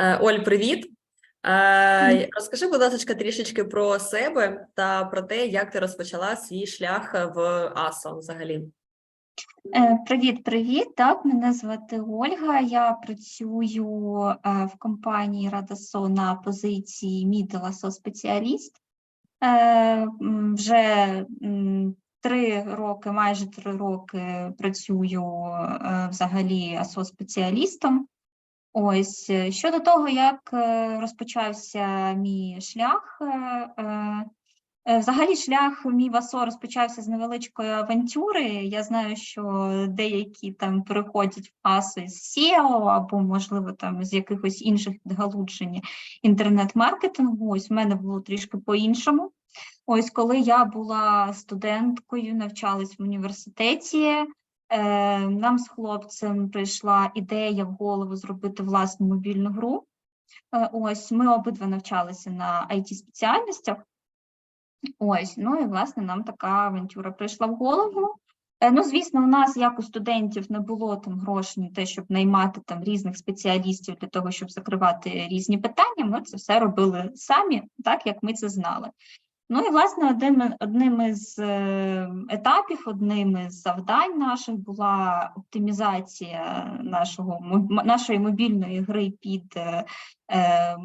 Е, Оль, привіт. Е, Розкажи, будь ласка, трішечки про себе та про те, як ти розпочала свій шлях в АСО взагалі. Е, Привіт, привіт. Так, мене звати Ольга. Я працюю в компанії Радасо на позиції ASO спеціаліст. Вже три роки, майже три роки працюю взагалі ASO спеціалістом. Ось е, щодо того, як е, розпочався мій шлях. е, Взагалі, шлях мій в АСО розпочався з невеличкої авантюри. Я знаю, що деякі там переходять в АСО з SEO або, можливо, там з якихось інших відгалуджень інтернет-маркетингу. Ось в мене було трішки по-іншому. Ось коли я була студенткою, навчалась в університеті. Е, Нам з хлопцем прийшла ідея в голову зробити власну мобільну гру. Е, Ось ми обидва навчалися на it спеціальностях. Ось, ну і власне нам така авантюра прийшла в голову. Е, Ну, звісно, у нас, як у студентів, не було там грошей на те, щоб наймати там різних спеціалістів для того, щоб закривати різні питання. Ми це все робили самі, так як ми це знали. Ну і власне одним, одним із е, етапів, одним із завдань наших була оптимізація нашого нашої мобільної гри під е, е,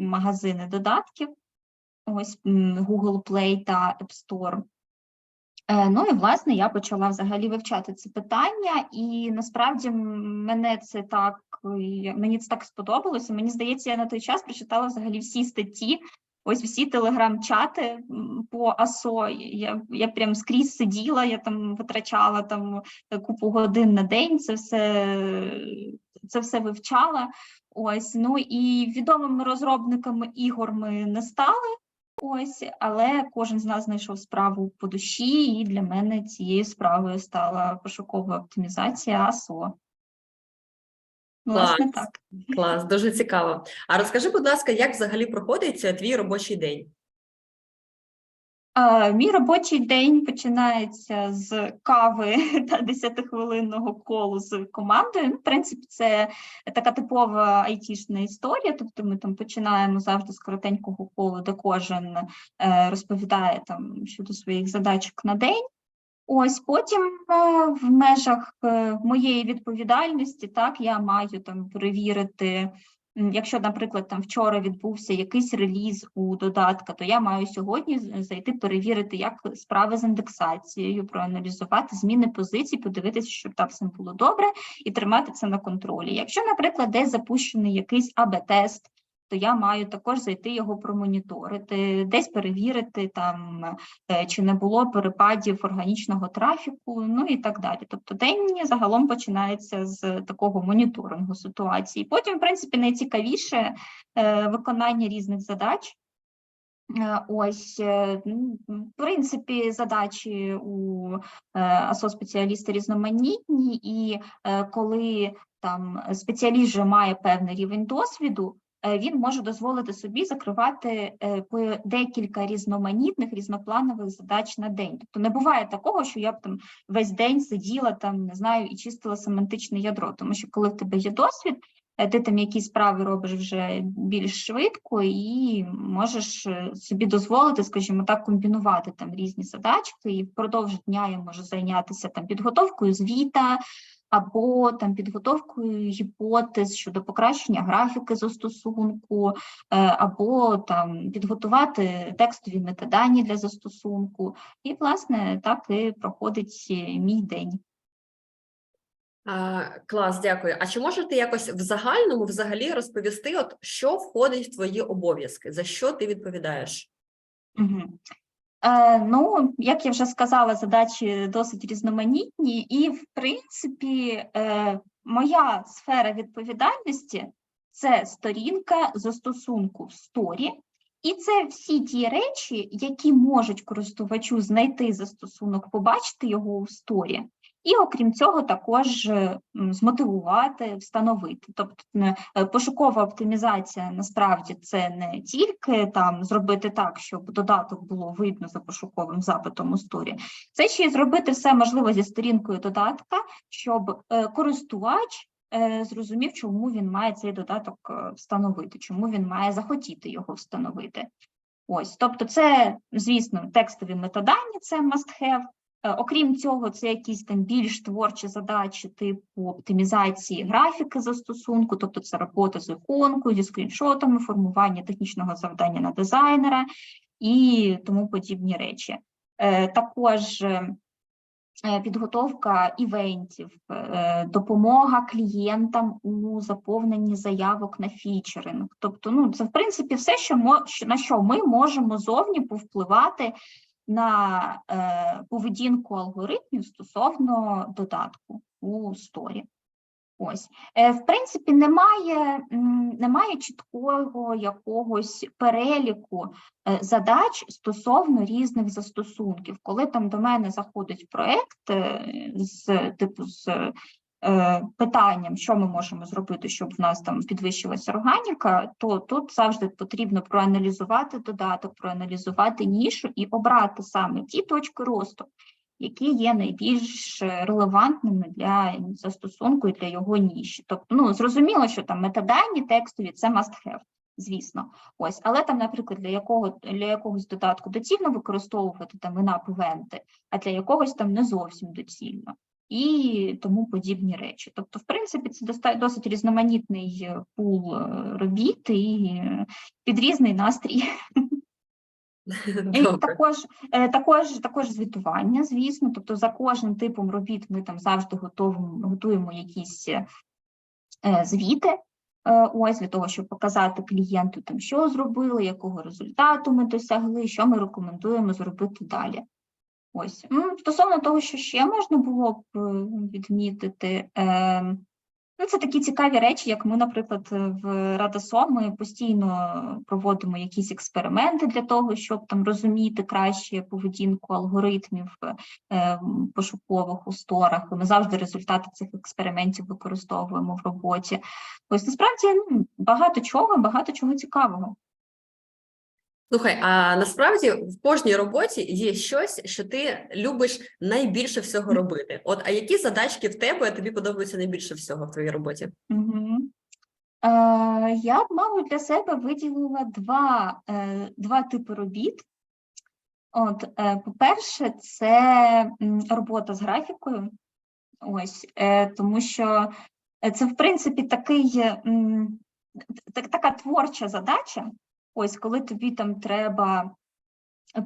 магазини додатків ось Google Play та App Store. Е, Ну і власне я почала взагалі вивчати це питання, і насправді мене це так мені це так сподобалося. Мені здається, я на той час прочитала взагалі всі статті, ось всі телеграм-чати по АСО. Я, я прям скрізь сиділа, я там витрачала там е, купу годин на день. Це все, це все вивчала. Ось ну і відомими розробниками ігор ми не стали. Ось, але кожен з нас знайшов справу по душі, і для мене цією справою стала пошукова оптимізація АСО. Власне, Клас. так. Клас, дуже цікаво. А розкажи, будь ласка, як взагалі проходить твій робочий день? А, Мій робочий день починається з кави та 10-хвилинного колу з командою. Ну, в принципі, це така типова айтішна історія. Тобто, ми там починаємо завжди з коротенького колу, де кожен е, розповідає там щодо своїх задачок на день. Ось потім е, в межах е, моєї відповідальності, так я маю там перевірити. Якщо, наприклад, там вчора відбувся якийсь реліз у додатка, то я маю сьогодні зайти перевірити, як справи з індексацією, проаналізувати зміни позицій, подивитися, щоб там все було добре, і тримати це на контролі. Якщо, наприклад, десь запущений якийсь АБ-тест, то я маю також зайти його промоніторити, десь перевірити там е, чи не було перепадів органічного трафіку, ну і так далі. Тобто день загалом починається з такого моніторингу ситуації. Потім, в принципі, найцікавіше е, виконання різних задач. Е, Ось, ну, в принципі, задачі у е, різноманітні, і коли там спеціаліст вже має певний рівень досвіду, він може дозволити собі закривати е, декілька різноманітних, різнопланових задач на день. Тобто не буває такого, що я б там весь день сиділа там, не знаю, і чистила семантичне ядро, тому що коли в тебе є досвід, е, ти там якісь справи робиш вже більш швидко і можеш е, собі дозволити, скажімо так, комбінувати там різні задачки, і впродовж дня я можу зайнятися там підготовкою звіта, або там підготовкою гіпотез щодо покращення графіки застосунку, е, або там підготувати текстові метадані для застосунку. І, власне, так і проходить мій день. А, клас, дякую. А чи можеш ти якось в загальному взагалі розповісти, от що входить в твої обов'язки, за що ти відповідаєш? Угу. Е, ну, як я вже сказала, задачі досить різноманітні, і, в принципі, е, моя сфера відповідальності це сторінка застосунку в сторі, і це всі ті речі, які можуть користувачу знайти застосунок, побачити його у сторі. І окрім цього, також змотивувати, встановити. Тобто е, пошукова оптимізація насправді це не тільки там зробити так, щоб додаток було видно за пошуковим запитом у сторі, це ще й зробити все можливе зі сторінкою додатка, щоб е, користувач е, зрозумів, чому він має цей додаток встановити, чому він має захотіти його встановити. Ось, тобто, це, звісно, текстові метадані, це must have. Е, Окрім цього, це якісь там більш творчі задачі типу оптимізації графіки застосунку, тобто це робота з іконкою, зі скріншотами, формування технічного завдання на дизайнера і тому подібні речі. Е, Також е, підготовка івентів, допомога клієнтам у заповненні заявок на фічеринг. Тобто, ну це в принципі все, що- на що ми можемо зовні повпливати на е, поведінку алгоритмів стосовно додатку у сторі. Ось, е, в принципі, немає, немає чіткого якогось переліку е, задач стосовно різних застосунків. Коли там до мене заходить проект з типу з питанням, що ми можемо зробити, щоб в нас там підвищилася органіка, то тут завжди потрібно проаналізувати додаток, проаналізувати нішу і обрати саме ті точки росту, які є найбільш е, релевантними для застосунку і для його ніші. Тобто, ну зрозуміло, що там метадані текстові це must have, звісно. Ось, але там, наприклад, для якого для якогось додатку доцільно використовувати там івенти, а для якогось там не зовсім доцільно. І тому подібні речі. Тобто, в принципі, це досить різноманітний е, пул е, робіт і е, під різний настрій. І також, також, також звітування, звісно. Тобто за кожним типом робіт ми там завжди готовимо, готуємо якісь звіти. Ось для того, щоб показати клієнту, там, що зробили, якого результату ми досягли, що ми рекомендуємо зробити далі. Ось. Стосовно того, що ще можна було б е, відмітити, е, ну, це такі цікаві речі, як ми, наприклад, е, в Радасо, ми постійно проводимо якісь експерименти для того, щоб там розуміти краще поведінку алгоритмів е, пошукових у сторах. Ми завжди результати цих експериментів використовуємо в роботі. Ось насправді ну, багато чого, багато чого цікавого. Слухай, а насправді в кожній роботі є щось, що ти любиш найбільше всього робити. От, а які задачки в тебе тобі подобаються найбільше всього в твоїй роботі? Угу. Е, я мабуть, для себе виділила два, е, два типи робіт. От, е, по-перше, це робота з графікою. Ось, е, тому що е, це, в принципі, такий, так, така творча задача. Ось, коли тобі там треба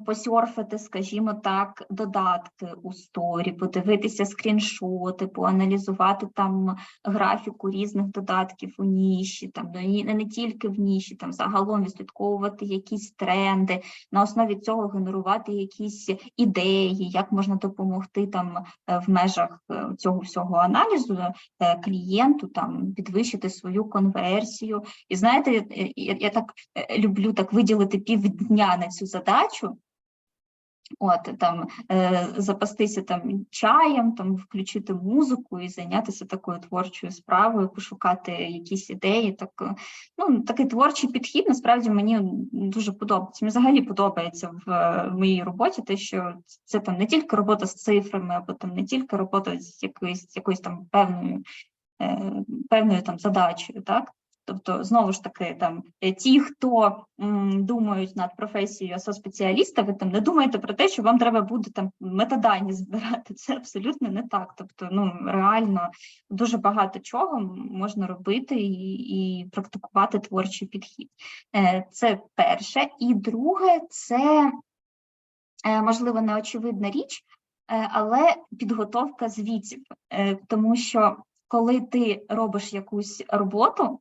посьорфити, скажімо так, додатки у сторі, подивитися скріншоти, поаналізувати там графіку різних додатків у ніші, там ну, і не, не тільки в ніші, там загалом відслідковувати якісь тренди, на основі цього генерувати якісь ідеї, як можна допомогти там е, в межах е, цього всього аналізу е, клієнту там підвищити свою конверсію. І знаєте, я, я так люблю так виділити півдня на цю задачу. От там е, запастися там чаєм, там включити музику і зайнятися такою творчою справою, пошукати якісь ідеї. Так е, ну такий творчий підхід насправді мені дуже подобається. Мені взагалі подобається в, е, в моїй роботі, те, що це там не тільки робота з цифрами, або там не тільки робота з якоюсь якоюсь там певною е, певною там задачею, так. Тобто, знову ж таки, там е, ті, хто м, думають над професією спеціаліста, ви там не думаєте про те, що вам треба буде там метадані збирати. Це абсолютно не так. Тобто, ну реально дуже багато чого можна робити і, і практикувати творчий підхід. Е, Це перше. І друге, це е, можливо неочевидна річ, але підготовка звітів, тому що коли ти робиш якусь роботу.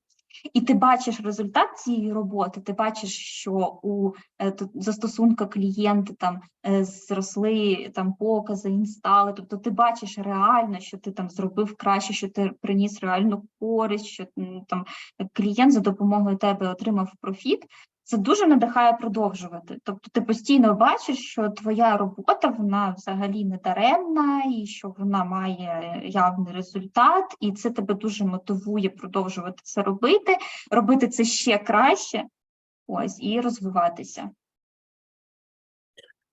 І ти бачиш результат цієї роботи, ти бачиш, що у е, застосунка клієнти там е, зросли там покази, інстали. Тобто ти бачиш реально, що ти там зробив краще, що ти приніс реальну користь, що там клієнт за допомогою тебе отримав профіт. Це дуже надихає продовжувати. Тобто, ти постійно бачиш, що твоя робота вона взагалі не даремна, і що вона має явний результат, і це тебе дуже мотивує продовжувати це робити, робити це ще краще, ось і розвиватися.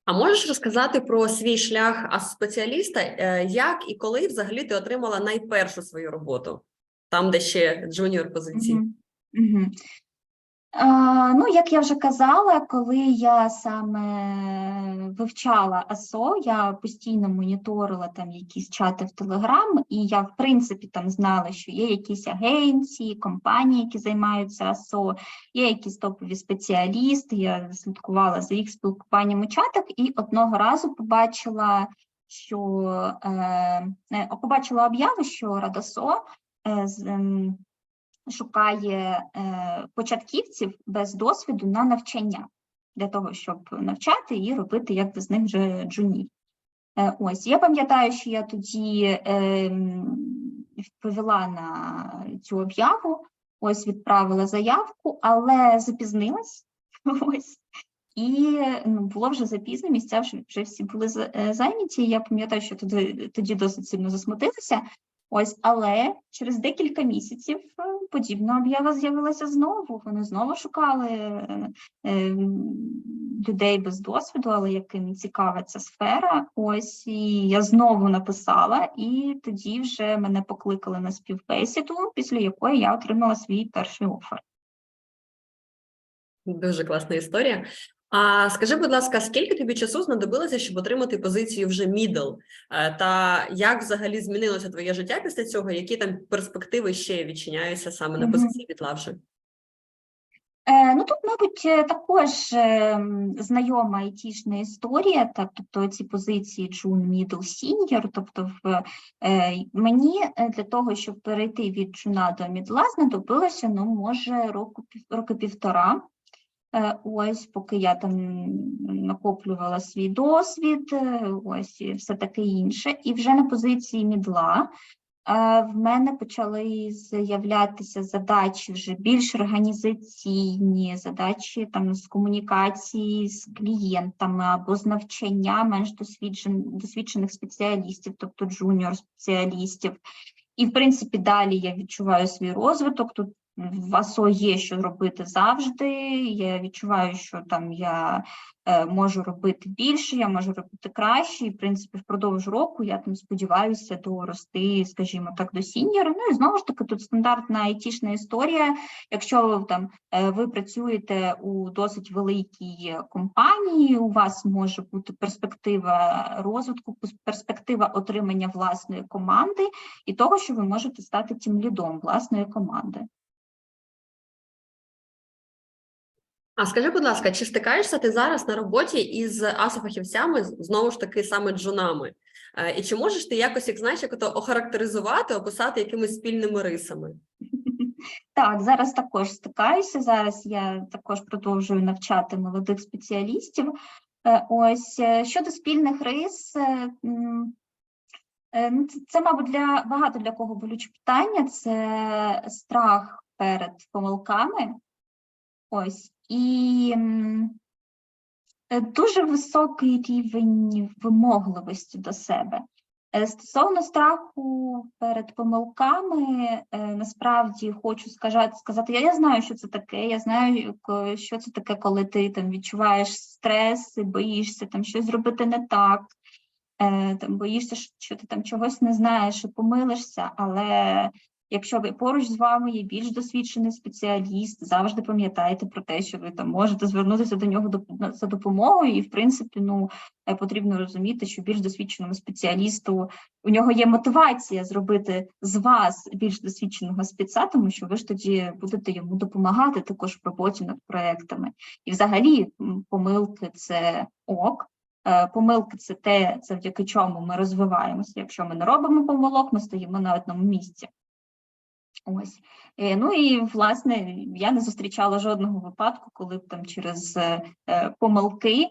А можеш розказати про свій шлях ас-спеціаліста, е, як і коли взагалі ти отримала найпершу свою роботу? там, де ще джуніор позиції? Мгм. Мгм. А, ну, як я вже казала, коли я саме вивчала АСО, я постійно моніторила там якісь чати в Телеграм, і я, в принципі, там знала, що є якісь агенції, компанії, які займаються АСО, є якісь топові спеціалісти. Я слідкувала за їх спілкуванням у чатах, і одного разу побачила, що е, е, побачила об'яву, що Радасо е, з, ем, шукає е, початківців без досвіду на навчання для того, щоб навчати і робити якби з них вже джунів. Е, ось я пам'ятаю, що я тоді е, відповіла на цю об'яву, ось відправила заявку, але запізнилась. Ось. І ну, було вже запізно, місця вже, вже всі були е, зайняті. Я пам'ятаю, що тоді, тоді досить сильно засмутилася. Ось, але через декілька місяців е, подібна об'ява з'явилася знову. Вони знову шукали е, е, людей без досвіду, але яким цікава ця сфера. Ось і я знову написала, і тоді вже мене покликали на співбесіду, після якої я отримала свій перший офер. Дуже класна історія. А скажи, будь ласка, скільки тобі часу знадобилося, щоб отримати позицію вже middle? Е, Та як взагалі змінилося твоє життя після цього? Які там перспективи ще відчиняються саме на позиції підлавши? Е, ну тут, мабуть, е, також е, знайома айтішна історія, так, тобто ці позиції June, Middle, Senior, тобто в, мені для того, щоб перейти від джуна до мідла, знадобилося, ну, може, року, роки півтора. Е, Ось, поки я там накоплювала свій досвід, е, ось і все таке інше. І вже на позиції мідла е, в мене почали з'являтися задачі вже більш організаційні, задачі там з комунікації з клієнтами або з навчання менш досвідчен, досвідчених спеціалістів, тобто джуніор спеціалістів. І, в принципі, далі я відчуваю свій розвиток. Тут в АСО є що робити завжди. Я відчуваю, що там я е, можу робити більше, я можу робити краще. І, в принципі, впродовж року я там сподіваюся дорости, скажімо так, до сіньора. Ну і знову ж таки, тут стандартна айтішна історія. Якщо там е, ви працюєте у досить великій компанії, у вас може бути перспектива розвитку, перспектива отримання власної команди і того, що ви можете стати тим лідом власної команди. А скажи, будь ласка, чи стикаєшся ти зараз на роботі із асофахівцями, знову ж таки, саме джунами? Е, І чи можеш ти якось їх знаєш, як ото охарактеризувати, описати якимись спільними рисами? Так, зараз також стикаюся. Зараз я також продовжую навчати молодих спеціалістів. Е, Ось е, щодо спільних рис, ну, це, мабуть, для багато для кого болюче питання. Це страх перед помилками. Ось і е, дуже високий рівень вимогливості до себе. Е, Стосовно страху перед помилками, е, насправді хочу сказати, я, я знаю, що це таке. Я знаю, що це таке, коли ти там відчуваєш стрес, боїшся там щось зробити не так, там боїшся, що ти там чогось не знаєш і помилишся, але якщо ви поруч з вами є більш досвідчений спеціаліст, завжди пам'ятайте про те, що ви там можете звернутися до нього доп- за допомогою, і в принципі, ну е, потрібно розуміти, що більш досвідченому спеціалісту у нього є мотивація зробити з вас більш досвідченого спеца, тому що ви ж тоді будете йому допомагати також в роботі над проектами. І взагалі помилки це ок. Е, Помилки це те, завдяки чому ми розвиваємося. Якщо ми не робимо помилок, ми стоїмо на одному місці. Ось. Е, Ну і власне я не зустрічала жодного випадку, коли б там через е, е, помилки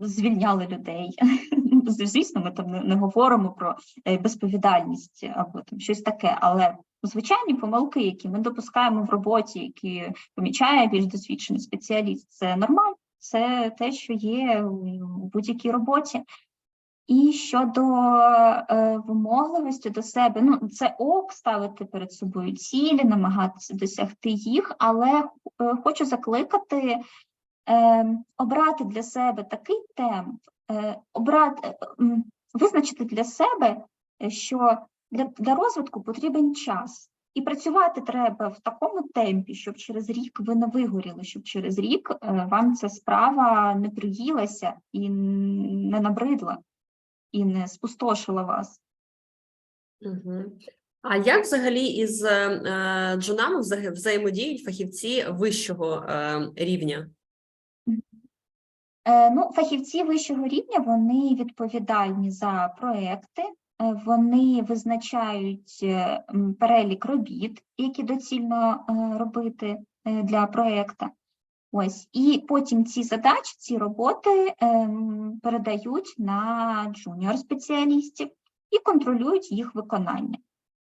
звільняли людей. Звісно, ми там не, говоримо про безповідальність або там щось таке, але звичайні помилки, які ми допускаємо в роботі, які помічає більш досвідчений спеціаліст, це нормально, це те, що є у будь-якій роботі. І щодо е, вимогливості до себе, ну це ок ставити перед собою цілі, намагатися досягти їх, але е, хочу закликати е, обрати для себе такий темп, е, обрати, е, визначити для себе, що для, для розвитку потрібен час. І працювати треба в такому темпі, щоб через рік ви не вигоріли, щоб через рік е, вам ця справа не приїлася і не набридла, і не спустошила вас. Угу. А як взагалі із е, е, джунами взаємодіють фахівці вищого е, рівня? Е, Ну, фахівці вищого рівня вони відповідальні за проекти, е, вони визначають е, перелік робіт, які доцільно робити для проекту. Ось, і потім ці задачі, ці роботи ем, передають на джуніор-спеціалістів і контролюють їх виконання.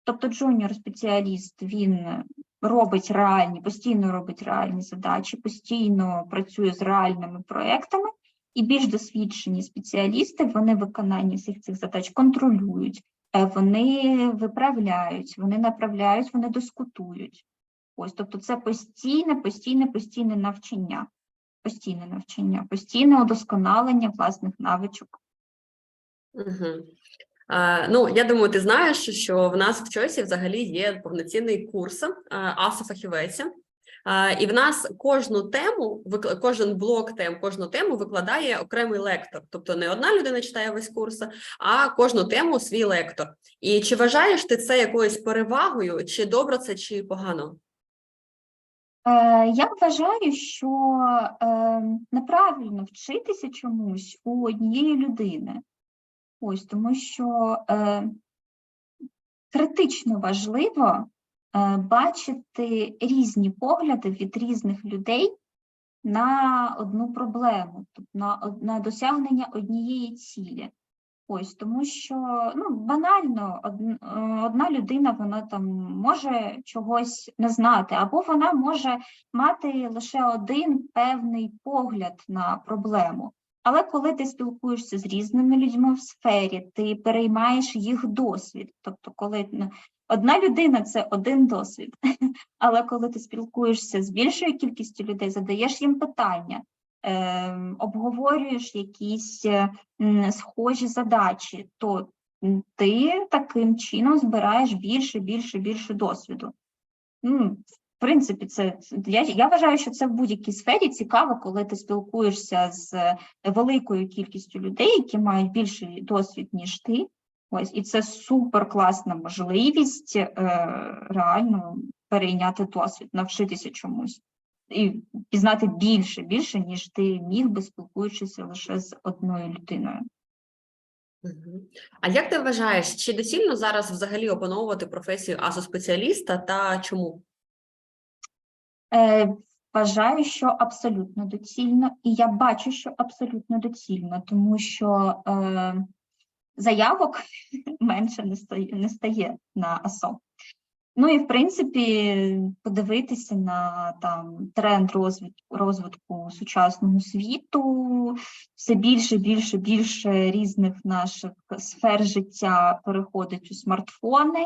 Тобто джуніор-спеціаліст він робить реальні, постійно робить реальні задачі, постійно працює з реальними проектами, і більш досвідчені спеціалісти вони виконання всіх цих задач контролюють, е, вони виправляють, вони направляють, вони дискутують. Ось, тобто це постійне, постійне, постійне навчання, постійне навчання, постійне удосконалення власних навичок. Угу. Е, ну, я думаю, ти знаєш, що в нас в Чойсі взагалі є повноцінний курс е, АСО фахівеця. Е, і в нас кожну тему, кожен блок тем, кожну тему викладає окремий лектор. Тобто не одна людина читає весь курс, а кожну тему свій лектор. І чи вважаєш ти це якоюсь перевагою, чи добре це, чи погано? Е, Я вважаю, що е, неправильно вчитися чомусь у однієї людини. Ось тому що е, критично важливо е, бачити різні погляди від різних людей на одну проблему, тобто на досягнення однієї цілі. Ось тому, що ну банально е, одна людина вона там може чогось не знати, або вона може мати лише один певний погляд на проблему. Але коли ти спілкуєшся з різними людьми в сфері, ти переймаєш їх досвід. Тобто, коли одна людина це один досвід, але коли ти спілкуєшся з більшою кількістю людей, задаєш їм питання, обговорюєш якісь е, схожі задачі, то ти таким чином збираєш більше, більше, більше досвіду. Ну, в принципі, це я, я вважаю, що це в будь-якій сфері цікаво, коли ти спілкуєшся з великою кількістю людей, які мають більший досвід, ніж ти. Ось, і це супер класна можливість е, реально перейняти досвід, навчитися чомусь і пізнати більше, більше, ніж ти міг би спілкуючися лише з одною людиною. А як ти вважаєш, чи доцільно зараз взагалі опановувати професію асоспеціаліста та чому? Е, Вважаю, що абсолютно доцільно, і я бачу, що абсолютно доцільно, тому що е, заявок менше не стає, не стає на АСО. Ну і в принципі, подивитися на там тренд розвитку, розвитку сучасного світу, все більше, більше, більше різних наших сфер життя переходить у смартфони.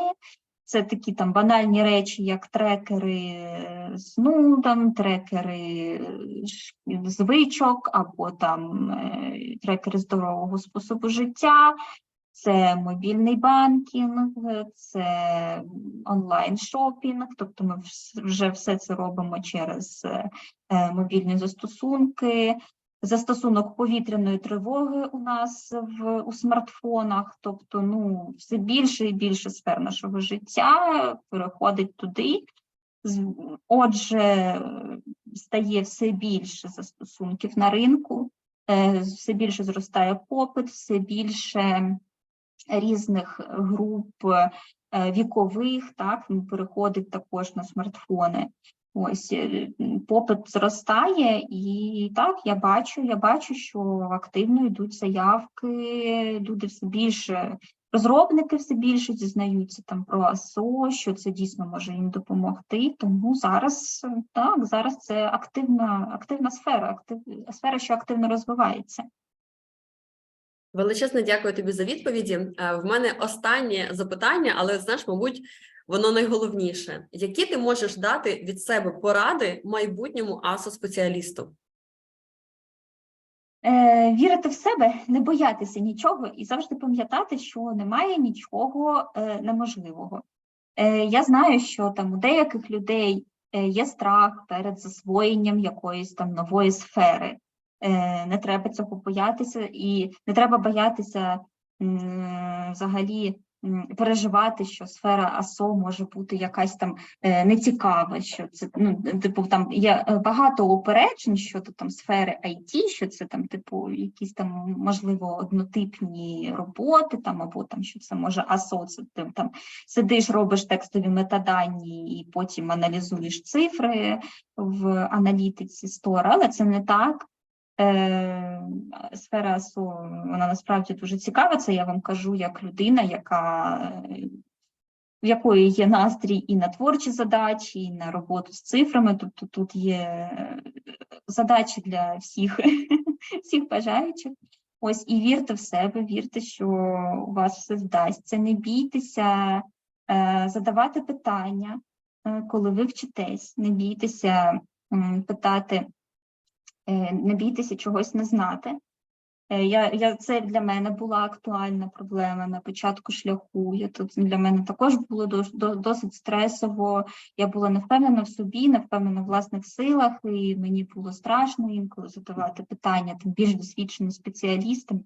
Це такі там банальні речі, як трекери сну, там трекери звичок, або там е, трекери здорового способу життя, це мобільний банкінг, це онлайн шопінг, тобто ми вже все це робимо через е, мобільні застосунки. Застосунок повітряної тривоги у нас в у смартфонах, тобто ну все більше і більше сфер нашого життя переходить туди. Отже, стає все більше застосунків на ринку, е, все більше зростає попит, все більше різних груп е, вікових, так, переходить також на смартфони. Ось е, попит зростає, і так я бачу, я бачу, що активно йдуть заявки, люди все більше, розробники все більше дізнаються там про АСО, що це дійсно може їм допомогти. Тому зараз так, зараз це активна, активна сфера, актив, сфера, що активно розвивається. Величезне дякую тобі за відповіді. Е, В мене останнє запитання, але знаєш, мабуть, воно найголовніше. Які ти можеш дати від себе поради майбутньому асо-спеціалісту? Е, вірити в себе, не боятися нічого і завжди пам'ятати, що немає нічого е, неможливого. Е, я знаю, що там у деяких людей е, є страх перед засвоєнням якоїсь там нової сфери. Е, не треба цього боятися, і не треба боятися взагалі переживати, що сфера АСО може бути якась там е, нецікава, що це ну, типу там є е, багато упереджень щодо там сфери IT, що це там, типу, якісь там можливо однотипні роботи, там або там що це може АСО, це ти там сидиш, робиш текстові метадані і потім аналізуєш цифри в аналітиці Store, але це не так. Е, сфера АСО, вона насправді дуже цікава. Це я вам кажу як людина, яка в якої є настрій і на творчі задачі, і на роботу з цифрами. Тобто тут є е, задачі для всіх, всіх бажаючих. Ось і вірте в себе, вірте, що у вас все вдасться. Не бійтеся е, задавати питання, коли ви вчитесь, не бійтеся питати, не бійтеся чогось не знати. Е, Я, я, це для мене була актуальна проблема на початку шляху. Я тут для мене також було дос- до- досить стресово. Я була не впевнена в собі, не впевнена в власних силах, і мені було страшно інколи задавати питання тим більш досвідченим спеціалістам.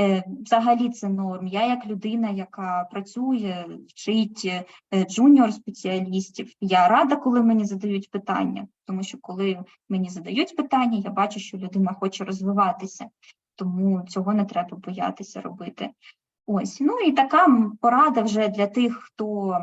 Е, Взагалі це норм. Я як людина, яка працює, вчить е, джуніор спеціалістів. Я рада, коли мені задають питання, тому що коли мені задають питання, я бачу, що людина хоче розвиватися тому цього не треба боятися робити. Ось, ну і така порада вже для тих, хто,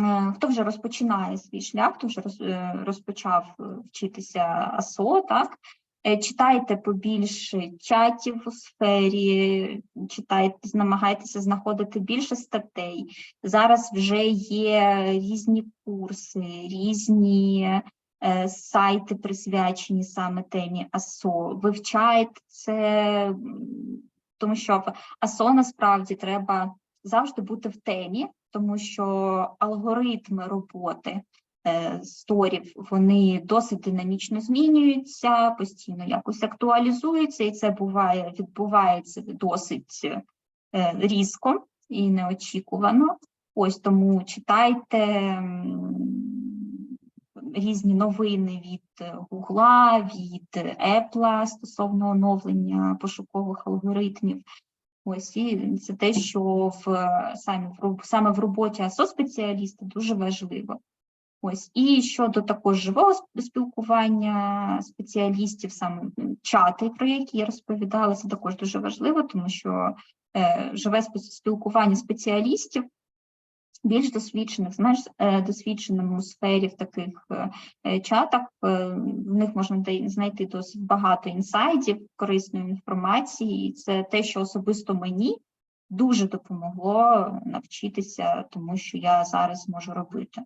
е, хто вже розпочинає свій шлях, хто вже роз- розпочав вчитися АСО, так. Е, Читайте побільше чатів у сфері, читайте, намагайтеся знаходити більше статей. Зараз вже є різні курси, різні е, сайти присвячені саме темі АСО. Вивчайте це, тому що в АСО насправді треба завжди бути в темі, тому що алгоритми роботи сторів вони досить динамічно змінюються, постійно якось актуалізуються, і це буває відбувається досить е, різко і неочікувано. Ось тому читайте різні новини від е, Гугла, від Apple стосовно оновлення пошукових алгоритмів. Ось і це те, що в е, саме в роботі АСО спеціаліста дуже важливо. Ось і щодо також живого спілкування спеціалістів, саме чати, про які я розповідала, це також дуже важливо, тому що е, живе спілкування спеціалістів більш досвідчених, знаєш, е, досвідченому у сфері в таких е, е, чатах, е, в них можна знайти досить багато інсайдів, корисної інформації, і це те, що особисто мені дуже допомогло навчитися тому, що я зараз можу робити.